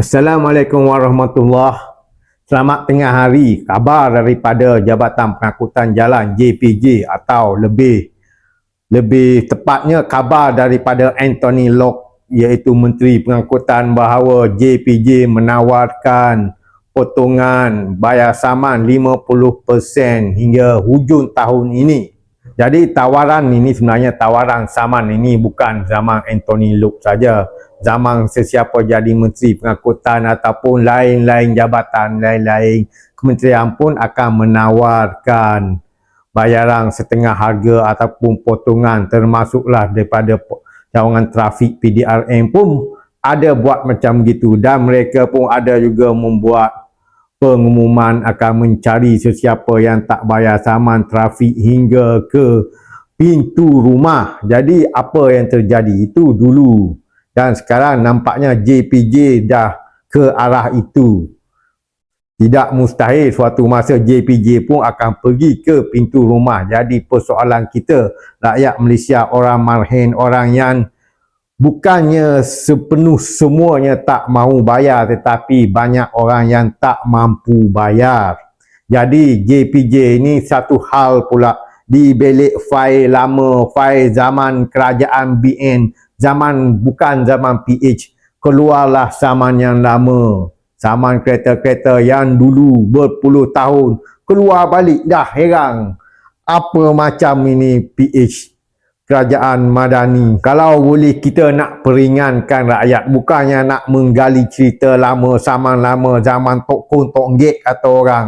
Assalamualaikum warahmatullahi Selamat tengah hari. Kabar daripada Jabatan Pengangkutan Jalan JPJ atau lebih lebih tepatnya kabar daripada Anthony Locke iaitu Menteri Pengangkutan bahawa JPJ menawarkan potongan bayar saman 50% hingga hujung tahun ini. Jadi tawaran ini sebenarnya tawaran saman ini bukan zaman Anthony Locke saja. Zaman sesiapa jadi menteri pengangkutan ataupun lain-lain jabatan lain-lain kementerian pun akan menawarkan bayaran setengah harga ataupun potongan termasuklah daripada cawangan trafik PDRM pun ada buat macam begitu. Dan mereka pun ada juga membuat pengumuman akan mencari sesiapa yang tak bayar saman trafik hingga ke pintu rumah. Jadi apa yang terjadi itu dulu dan sekarang nampaknya JPJ dah ke arah itu. Tidak mustahil suatu masa JPJ pun akan pergi ke pintu rumah. Jadi persoalan kita, rakyat Malaysia, orang marhen, orang yang bukannya sepenuh semuanya tak mahu bayar tetapi banyak orang yang tak mampu bayar. Jadi JPJ ini satu hal pula. Di belik fail lama, fail zaman kerajaan BN zaman bukan zaman PH keluarlah zaman yang lama. Zaman kereta-kereta yang dulu berpuluh tahun. Keluar balik dah heran apa macam ini PH kerajaan madani. Kalau boleh kita nak peringankan rakyat bukannya nak menggali cerita lama zaman lama zaman Tok Kun Tok Gek kata orang.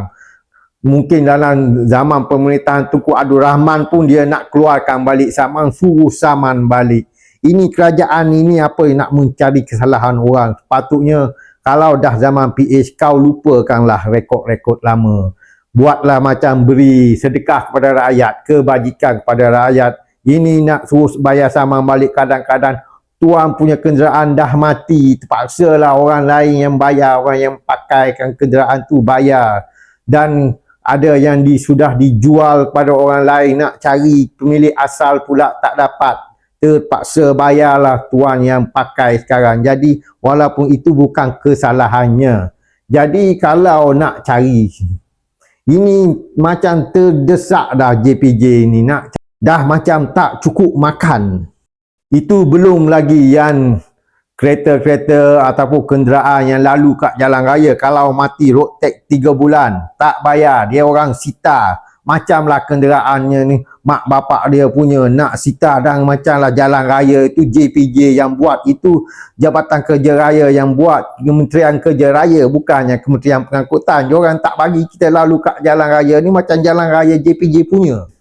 Mungkin dalam zaman pemerintahan Tunku Abdul Rahman pun dia nak keluarkan balik zaman suruh zaman balik. Ini kerajaan ini apa nak mencari kesalahan orang? Sepatutnya kalau dah zaman PH kau lupakanlah rekod-rekod lama. Buatlah macam beri sedekah kepada rakyat kebajikan kepada rakyat ini nak suruh bayar sama balik kadang-kadang. Tuan punya kenderaan dah mati. Terpaksa lah orang lain yang bayar orang yang pakaikan kenderaan tu bayar. Dan ada yang di, sudah dijual kepada orang lain nak cari pemilik asal pula tak dapat. Terpaksa bayarlah tuan yang pakai sekarang. Jadi walaupun itu bukan kesalahannya. Jadi kalau nak cari ini macam terdesak dah JPJ ini nak dah macam tak cukup makan. Itu belum lagi yang kereta-kereta ataupun kenderaan yang lalu kat jalan raya. Kalau mati road tax 3 bulan tak bayar. Dia orang sita. Macamlah kenderaannya ni. Mak bapak dia punya nak sita dan macamlah jalan raya itu JPJ yang buat. Itu Jabatan Kerja Raya yang buat. Kementerian Kerja Raya bukannya Kementerian Pengangkutan. Orang tak bagi kita lalu kat jalan raya ni macam jalan raya JPJ punya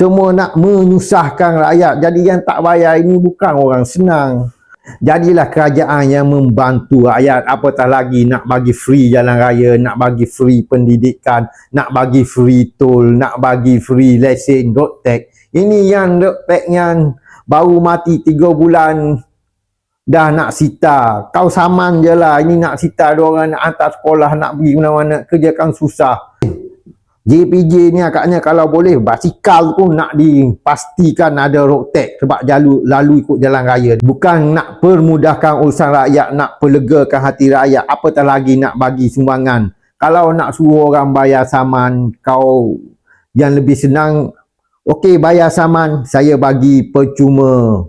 semua nak menyusahkan rakyat jadi yang tak bayar ini bukan orang senang Jadilah kerajaan yang membantu rakyat apatah lagi nak bagi free jalan raya, nak bagi free pendidikan, nak bagi free tol, nak bagi free lesen road tax. Ini yang road tax yang baru mati 3 bulan dah nak sita. Kau saman je lah. Ini nak sita dua orang nak hantar sekolah, nak pergi mana-mana kerjakan susah. JPJ ni agaknya kalau boleh basikal pun nak dipastikan ada road tax sebab jalu, lalu ikut jalan raya. Bukan nak permudahkan urusan rakyat nak perlegakan hati rakyat. Apatah lagi nak bagi sumbangan? Kalau nak suruh orang bayar saman kau yang lebih senang okey bayar saman saya bagi percuma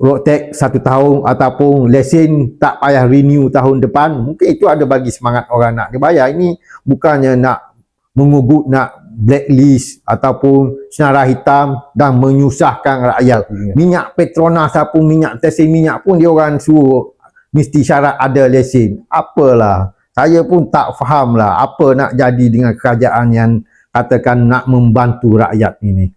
road tax satu tahun ataupun lesen tak payah renew tahun depan. Mungkin itu ada bagi semangat orang nak dibayar ini bukannya nak mengugut nak blacklist ataupun senarai hitam dan menyusahkan rakyat. Ya. Minyak Petronas ataupun minyak tesin minyak pun dia orang suruh mesti syarat ada lesen. Apalah. Saya pun tak faham lah apa nak jadi dengan kerajaan yang katakan nak membantu rakyat ini.